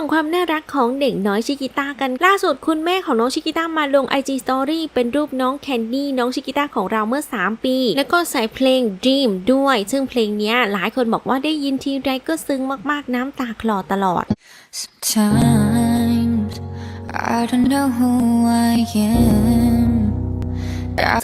ส่องความน่ารักของเด็กน้อยชิกิต้ากันล่าสุดคุณแม่ของน้องชิกิต้ามาลง IG Story เป็นรูปน้องแคนดี้น้องชิกิต้าของเราเมื่อ 3 ปี แล้วก็ใส่เพลง Dream ด้วย ซึ่งเพลงนี้หลายคนบอกว่าได้ยินทีไรก็ซึ้งมากๆน้ำตาคลอตลอด Sometimes I don't know who I am.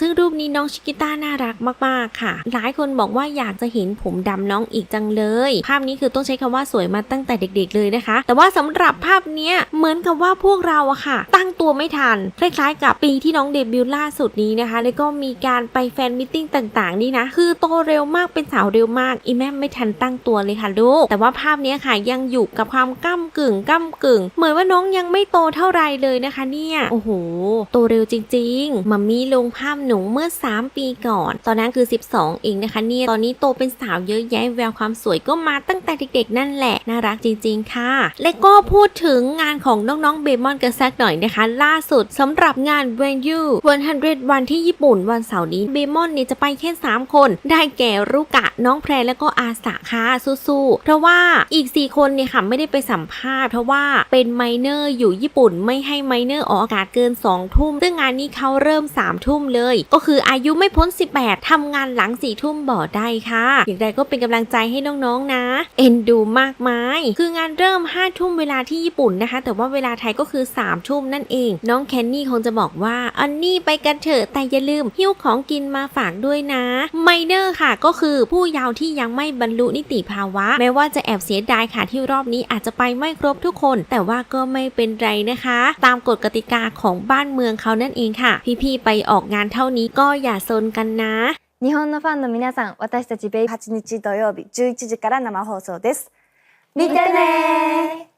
ซึ่งรูปนี้น้องชิกิต้าน่ารักมากๆค่ะ หลายคนบอกว่าอยากจะเห็นผมดำน้องอีกจังเลย ภาพนี้คือต้องใช้คำว่าสวยมาตั้งแต่เด็กๆเลยนะคะ แต่ว่าสำหรับภาพเนี้ยเหมือนกับว่าพวกเราอะค่ะ ตั้งตัวไม่ทัน คล้ายๆ กับปีที่น้องเดบิวต์ล่าสุดนี้นะคะ แล้วก็มีการไปแฟนมิทติ้งต่างๆนี่นะ คือโตเร็วมากเป็นสาวเร็วมากอีแม่ไม่ทันตั้งตัวเลยค่ะลูก แต่ว่าภาพเนี้ยค่ะยังอยู่กับความก้ากึ่งก้ากึ่ง เหมือนว่าน้องยังไม่โตเท่าไรเลยนะคะ เนี่ย โอ้โห โตเร็วจริง ๆมัมมี่ลงภาพหนูเมื่อ 3 ปีก่อน ตอนนั้นคือ 12 เองนะคะเนี่ยตอนนี้โตเป็นสาวเยอะแยะแววความสวยก็มาตั้งแต่เด็กๆ นั่นแหละ น่ารักจริง ๆ ค่ะ และก็พูดถึงงานของน้องๆเบมอนกันสักหน่อยนะคะ ล่าสุดสำหรับงาน When You 100 วันที่ญี่ปุ่นวันเสาร์นี้เบมอนเนี่ยจะไปแค่ 3 คน ได้แก่รุกะน้องแพรและก็อาสาค่ะสู้ๆเพราะว่าอีก 4 คนเนี่ยค่ะไม่ได้ไปสัมภาษณ์เพราะว่าเป็นไมเนอร์อยู่ญี่ปุ่นไม่ให้ไมเนอร์ออกอากาศเกิน 2 ทุ่มซึ่งงานนี้เขาเริ่ม 3 ทุ่มเลย ก็คืออายุไม่พ้น 18ทำงานหลัง4ทุ่มบ่อได้ค่ะ อย่างไรก็เป็นกำลังใจให้น้องๆนะ เอ็นดูมากมาย คืองานเริ่ม5ทุ่มเวลาที่ญี่ปุ่นนะคะ แต่ว่าเวลาไทยก็คือ3ทุ่มนั่นเอง น้องแคนนี่คงจะบอกว่าอันนี้ไปกันเถอะแต่อย่าลืมหิ้วของกินมาฝากด้วยนะไมเนอร์ค่ะก็คือผู้เยาว์ที่ยังไม่บรรลุนิติภาวะ แม้ว่าจะแอบเสียดายค่ะที่รอบนี้อาจจะไปไม่ครบทุกคน แต่ว่าก็ไม่เป็นไรนะคะ ตามกฎกติกาของบ้านเมืองเขานั่นเองค่ะ พี่ๆไปออกงาเท่านี้ก็อย่าซนกันนะ 日本のファンの皆さん、私たちベイ8日土曜日11時から生放送です。見てね